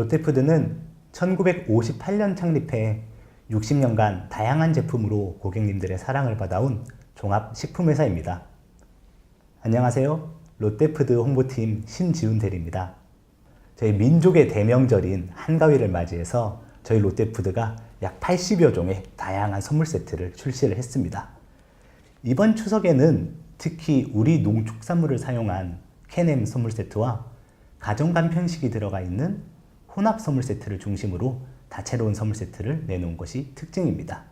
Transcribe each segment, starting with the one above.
롯데푸드는 1958년 창립해 60년간 다양한 제품으로 고객님들의 사랑을 받아온 종합식품회사입니다. 안녕하세요. 롯데푸드 홍보팀 신지훈 대리입니다. 저희 민족의 대명절인 한가위를 맞이해서 저희 롯데푸드가 약 80여 종의 다양한 선물 세트를 출시를 했습니다. 이번 추석에는 특히 우리 농축산물을 사용한 캐넴 선물 세트와 가정 간편식이 들어가 있는 혼합 선물 세트를 중심으로 다채로운 선물 세트를 내놓은 것이 특징입니다.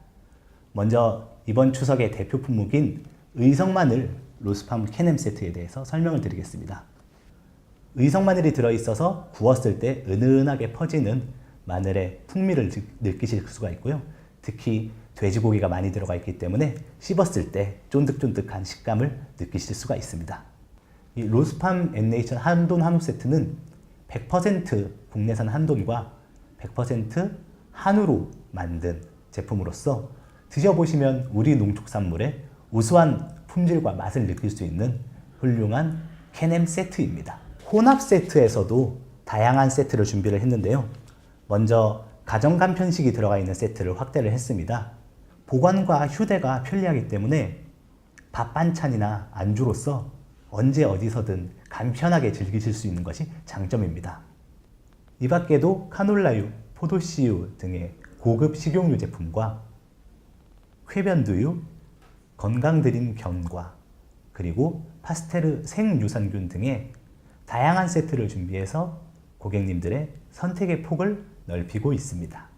먼저 이번 추석의 대표 품목인 의성마늘 로스팜 캐넴 세트에 대해서 설명을 드리겠습니다. 의성마늘이 들어있어서 구웠을 때 은은하게 퍼지는 마늘의 풍미를 느- 느끼실 수가 있고요. 특히 돼지고기가 많이 들어가 있기 때문에 씹었을 때 쫀득쫀득한 식감을 느끼실 수가 있습니다. 이 로스팜 앤네이션 한돈 한우 세트는 100% 국내산 한돈과 100% 한우로 만든 제품으로서 드셔보시면 우리 농축산물의 우수한 품질과 맛을 느낄 수 있는 훌륭한 캐넴 세트입니다. 혼합 세트에서도 다양한 세트를 준비를 했는데요. 먼저 가정 간편식이 들어가 있는 세트를 확대를 했습니다. 보관과 휴대가 편리하기 때문에 밥 반찬이나 안주로서 언제 어디서든 간편하게 즐기실 수 있는 것이 장점입니다. 이 밖에도 카놀라유, 포도씨유 등의 고급 식용유 제품과 쾌변두유, 건강드림 견과, 그리고 파스테르 생유산균 등의 다양한 세트를 준비해서 고객님들의 선택의 폭을 넓히고 있습니다.